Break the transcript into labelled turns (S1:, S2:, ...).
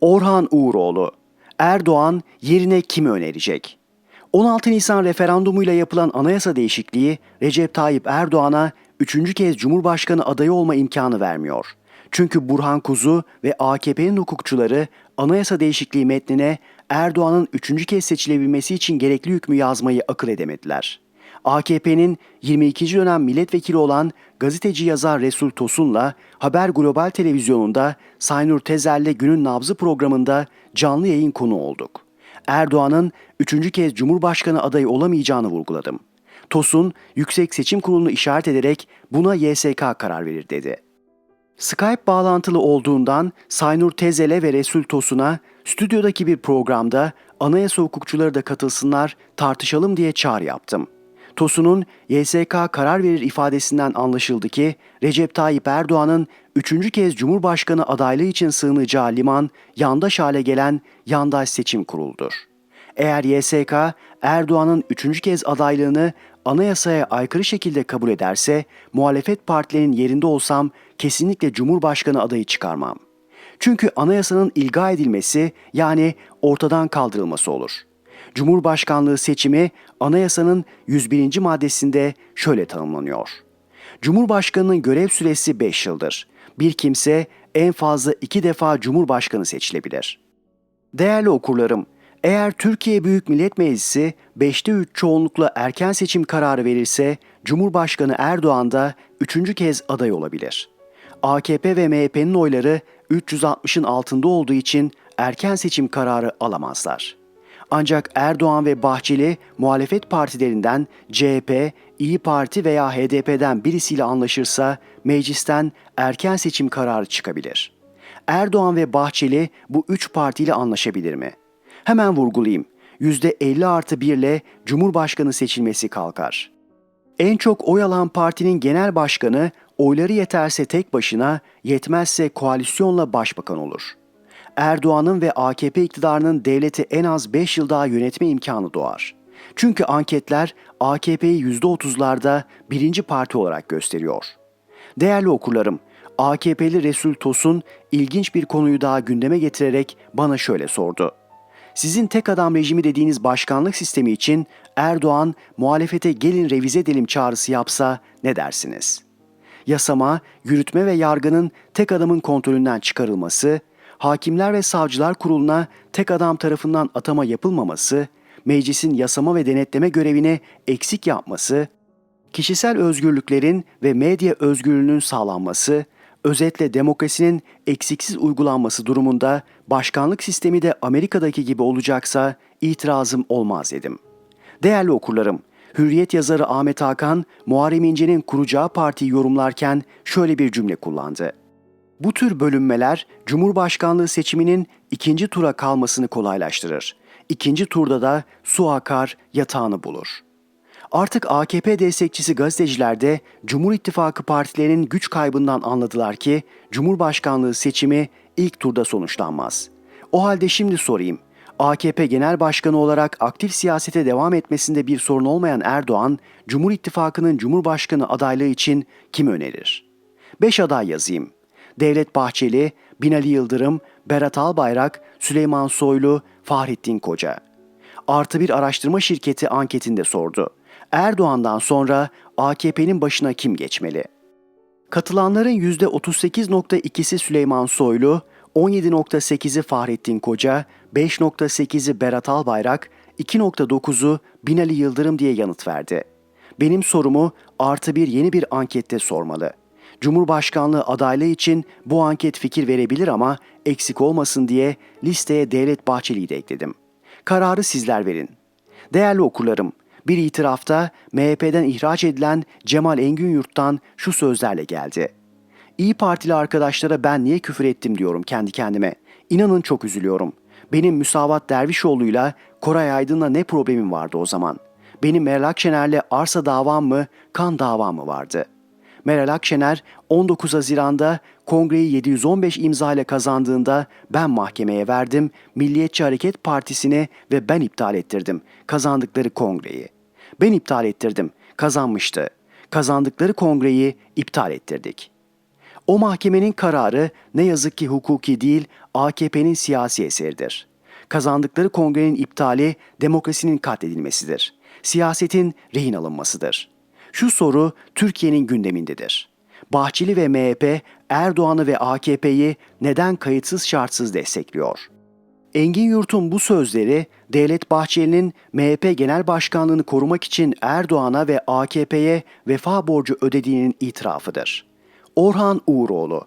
S1: Orhan Uğuroğlu, Erdoğan yerine kimi önerecek? 16 Nisan referandumuyla yapılan anayasa değişikliği Recep Tayyip Erdoğan'a üçüncü kez Cumhurbaşkanı adayı olma imkanı vermiyor. Çünkü Burhan Kuzu ve AKP'nin hukukçuları anayasa değişikliği metnine Erdoğan'ın üçüncü kez seçilebilmesi için gerekli hükmü yazmayı akıl edemediler. AKP'nin 22. dönem milletvekili olan gazeteci yazar Resul Tosun'la Haber Global Televizyonu'nda Saynur Tezer'le Günün Nabzı programında canlı yayın konu olduk. Erdoğan'ın üçüncü kez Cumhurbaşkanı adayı olamayacağını vurguladım. Tosun, Yüksek Seçim Kurulu'nu işaret ederek buna YSK karar verir dedi. Skype bağlantılı olduğundan Saynur Tezel'e ve Resul Tosun'a stüdyodaki bir programda anayasa hukukçuları da katılsınlar, tartışalım diye çağrı yaptım. Tosun'un YSK karar verir ifadesinden anlaşıldı ki Recep Tayyip Erdoğan'ın üçüncü kez Cumhurbaşkanı adaylığı için sığınacağı liman yandaş hale gelen yandaş seçim kuruludur. Eğer YSK Erdoğan'ın üçüncü kez adaylığını anayasaya aykırı şekilde kabul ederse muhalefet partilerinin yerinde olsam kesinlikle Cumhurbaşkanı adayı çıkarmam. Çünkü anayasanın ilga edilmesi yani ortadan kaldırılması olur. Cumhurbaşkanlığı seçimi anayasanın 101. maddesinde şöyle tanımlanıyor. Cumhurbaşkanının görev süresi 5 yıldır. Bir kimse en fazla iki defa Cumhurbaşkanı seçilebilir. Değerli okurlarım, eğer Türkiye Büyük Millet Meclisi 5'te 3 çoğunlukla erken seçim kararı verirse Cumhurbaşkanı Erdoğan da üçüncü kez aday olabilir. AKP ve MHP'nin oyları 360'ın altında olduğu için erken seçim kararı alamazlar. Ancak Erdoğan ve Bahçeli muhalefet partilerinden CHP, İyi Parti veya HDP'den birisiyle anlaşırsa meclisten erken seçim kararı çıkabilir. Erdoğan ve Bahçeli bu üç partiyle anlaşabilir mi? Hemen vurgulayayım. %50 artı 1 ile Cumhurbaşkanı seçilmesi kalkar. En çok oy alan partinin genel başkanı oyları yeterse tek başına, yetmezse koalisyonla başbakan olur. Erdoğan'ın ve AKP iktidarının devleti en az 5 yıl daha yönetme imkanı doğar. Çünkü anketler AKP'yi %30'larda birinci parti olarak gösteriyor. Değerli okurlarım, AKP'li Resul Tosun ilginç bir konuyu daha gündeme getirerek bana şöyle sordu. Sizin tek adam rejimi dediğiniz başkanlık sistemi için Erdoğan muhalefete gelin revize edelim çağrısı yapsa ne dersiniz? Yasama, yürütme ve yargının tek adamın kontrolünden çıkarılması, hakimler ve savcılar kuruluna tek adam tarafından atama yapılmaması, meclisin yasama ve denetleme görevini eksik yapması, kişisel özgürlüklerin ve medya özgürlüğünün sağlanması, özetle demokrasinin eksiksiz uygulanması durumunda başkanlık sistemi de Amerika'daki gibi olacaksa itirazım olmaz dedim. Değerli okurlarım, Hürriyet yazarı Ahmet Hakan, Muharrem İnce'nin kuracağı partiyi yorumlarken şöyle bir cümle kullandı. Bu tür bölünmeler Cumhurbaşkanlığı seçiminin ikinci tura kalmasını kolaylaştırır. İkinci turda da su akar yatağını bulur. Artık AKP destekçisi gazeteciler de Cumhur İttifakı partilerinin güç kaybından anladılar ki Cumhurbaşkanlığı seçimi ilk turda sonuçlanmaz. O halde şimdi sorayım. AKP Genel Başkanı olarak aktif siyasete devam etmesinde bir sorun olmayan Erdoğan, Cumhur İttifakı'nın Cumhurbaşkanı adaylığı için kim önerir? 5 aday yazayım. Devlet Bahçeli, Binali Yıldırım, Berat Albayrak, Süleyman Soylu, Fahrettin Koca. Artı bir araştırma şirketi anketinde sordu. Erdoğan'dan sonra AKP'nin başına kim geçmeli? Katılanların %38.2'si Süleyman Soylu, 17.8'i Fahrettin Koca, 5.8'i Berat Albayrak, 2.9'u Binali Yıldırım diye yanıt verdi. Benim sorumu artı bir yeni bir ankette sormalı. Cumhurbaşkanlığı adaylığı için bu anket fikir verebilir ama eksik olmasın diye listeye Devlet Bahçeli'yi de ekledim. Kararı sizler verin. Değerli okurlarım, bir itirafta MHP'den ihraç edilen Cemal Engin Yurt'tan şu sözlerle geldi. İyi Partili arkadaşlara ben niye küfür ettim diyorum kendi kendime. İnanın çok üzülüyorum. Benim Müsavat Dervişoğlu'yla Koray Aydın'la ne problemim vardı o zaman? Benim Meral Akşener'le arsa davam mı, kan davam mı vardı? Meral Akşener 19 Haziran'da kongreyi 715 imza ile kazandığında ben mahkemeye verdim, Milliyetçi Hareket Partisi'ni ve ben iptal ettirdim kazandıkları kongreyi. Ben iptal ettirdim, kazanmıştı. Kazandıkları kongreyi iptal ettirdik. O mahkemenin kararı ne yazık ki hukuki değil, AKP'nin siyasi eseridir. Kazandıkları kongrenin iptali demokrasinin katledilmesidir. Siyasetin rehin alınmasıdır. Şu soru Türkiye'nin gündemindedir. Bahçeli ve MHP Erdoğan'ı ve AKP'yi neden kayıtsız şartsız destekliyor? Engin Yurt'un bu sözleri Devlet Bahçeli'nin MHP Genel Başkanlığını korumak için Erdoğan'a ve AKP'ye vefa borcu ödediğinin itirafıdır. Orhan Uğuroğlu